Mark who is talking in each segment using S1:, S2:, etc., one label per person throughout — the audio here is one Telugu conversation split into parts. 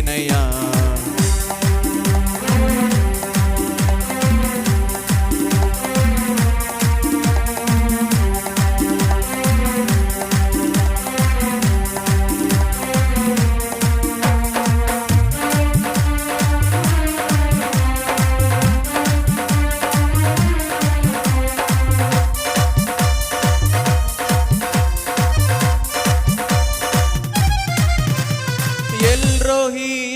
S1: வினையா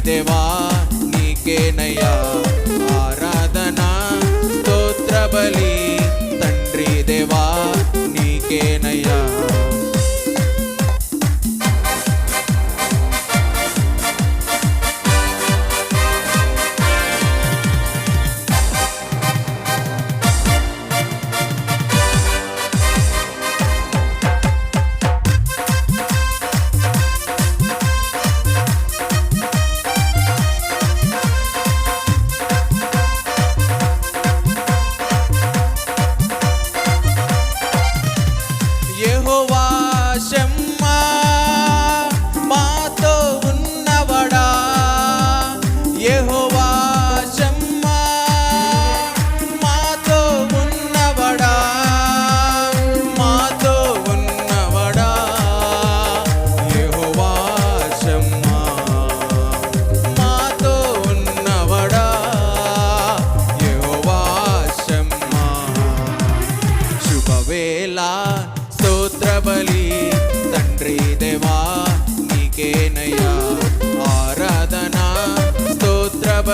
S1: దేవా నీకేనయ్యా.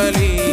S1: Bali.